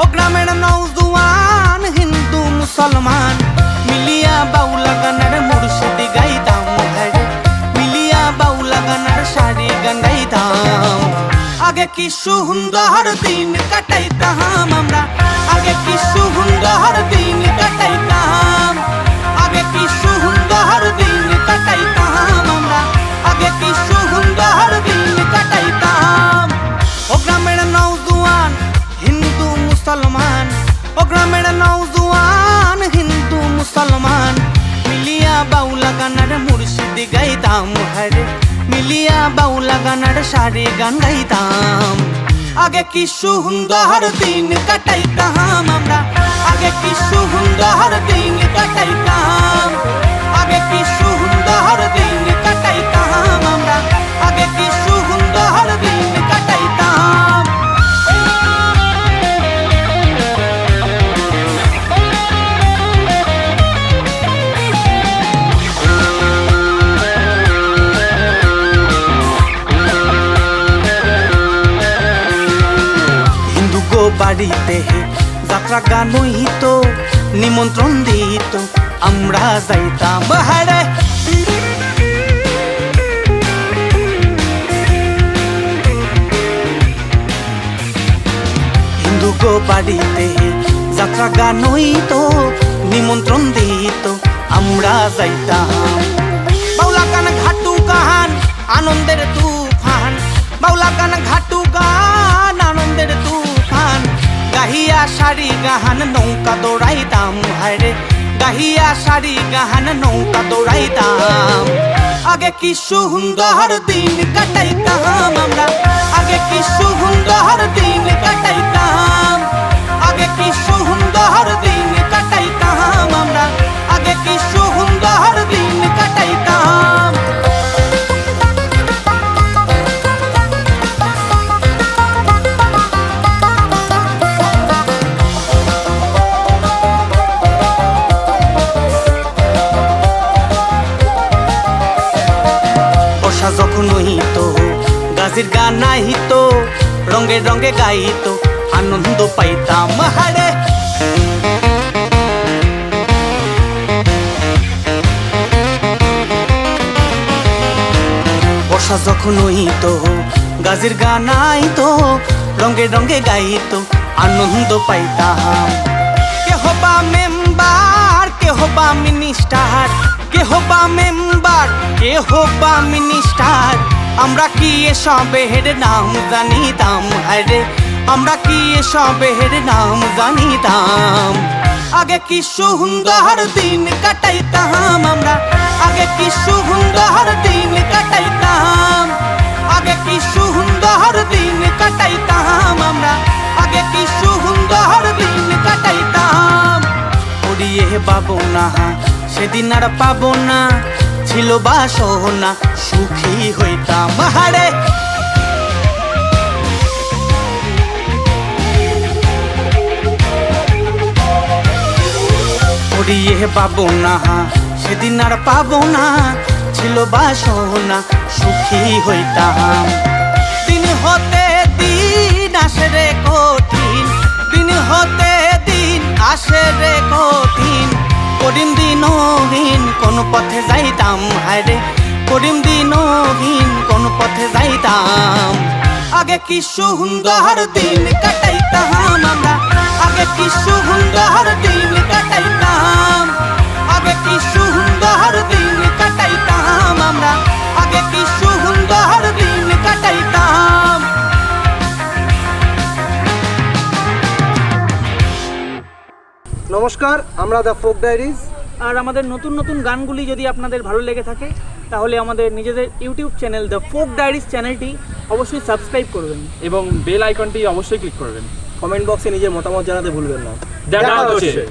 ও গ্রামের নৌজুয়ান হিন্দু মুসলমান মিলিয়া বাউলা গানের মুর্শিদি গাইতাম মিলিয়া বাউলা গানের শাড়ি গান গাইতাম আগে কি সুন্দর দিন কাটাইতাম গাইতাম হরে মিলিয়া বাউলা গানার সারে গান গাইতাম আগে কি সুন্দর দিন কাটাইতাম আমরা আগে কি সুন্দর দিন কাটাইতাম আগে কি বাড়িতে। যাত্রা গান হইত, নিমন্ত্রণ দিত, আমরা যাইতাম। হারে হিন্দু গো বাড়িতে যাত্রা গান হইত, নিমন্ত্রণ দিত, আমরা যাইতাম। বাউলা গান ঘাটু গান, আনন্দের তুফান। বাউলা গান ঘাটু গান, আনন্দের তুফান। গাহিয়া শাড়ি গাহান নৌকা দৌড়াইতাম, হায়রে। গাহিয়া শাড়ি গাহান নৌকা দৌড়াইতাম। আগে কি সুন্দর দিন কাটাইতাম আমরা। গাজির গান নাহিত রঙে রঙে গাইত, আনন্দ পাইতাম হারে বর্ষা যখন হইত গাজির গান আইতো রঙে রঙে গাইতো, আনন্দ পাইতাম। কে হবা মেম্বার কে হবা মিনিস্টার কে হবা মেম্বার কে হবা মিনিস্টার। আমরা কি এসবের নাম জানিতাম? আরে আমরা কি এসবের নাম জানিতাম? আগে কি সুন্দর দিন কাটাইতাম আমরা? আগে কি সুন্দর দিন কাটাইতাম? আগে কি সুন্দর দিন কাটাইতাম আমরা? আগে কি সুন্দর দিন কাটাইতাম? পড়িয়ে পাবো না, সেদিন আর পাবো না, ছিল বা সোনা সুখী হইতাম হারে পড়িয়ে পাবো না, সেদিন আর পাবো না, ছিল বা সোনা সুখী হইতাম। দিন হতে দিন আসে রে কঠিন, দিন হতে দিন আসে রে কঠিন। করিম দিনহীন কোন পথে যাইতাম হায়রে করিম দিনহীন কোন পথে যাইতাম। আগে কি সুন্দর দিন কাটাইতাম আমরা? আগে কি সুন্দর দিন কাটাইতাম? আগে কি সুন্দর দিন কাটাইতাম আমরা? আগে কি সুন্দর দিন কাটাইতাম? নমস্কার আমরা দ্য ফোক ডায়েরিজ। আর আমাদের নতুন নতুন গানগুলি যদি আপনাদের ভালো লেগে থাকে তাহলে আমাদের নিজেদের YouTube channel the folk diaries চ্যানেলটি অবশ্যই সাবস্ক্রাইব করবেন। এবং বেল আইকনটি অবশ্যই ক্লিক করবেন। কমেন্ট বক্সে নিজের মতামত জানাতে ভুলবেন না। দেখা হচ্ছে।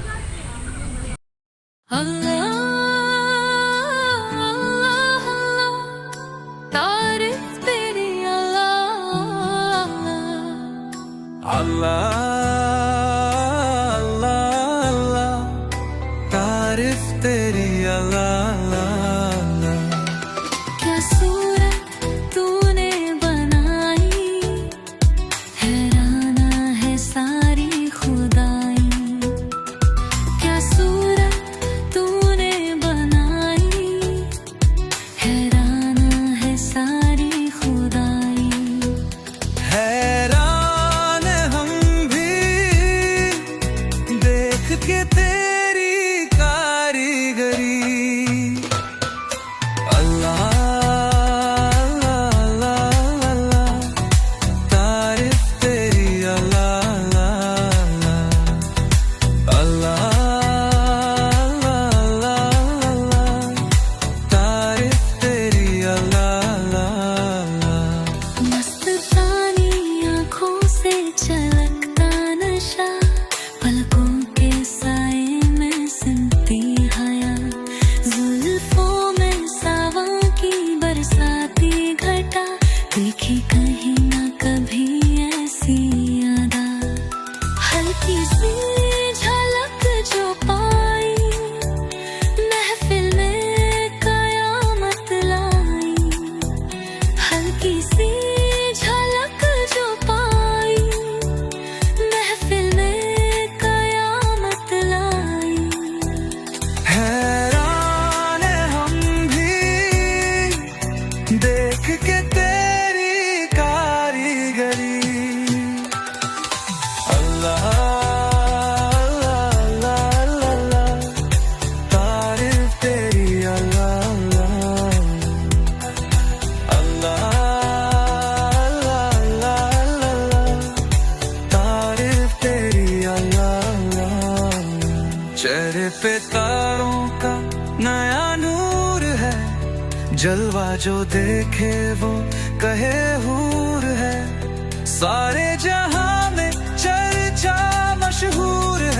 चेहरे पे तारों का नया नूर है। जलवा जो देखे वो कहे हूर है। सारे जहाँ में चर्चा मशहूर है।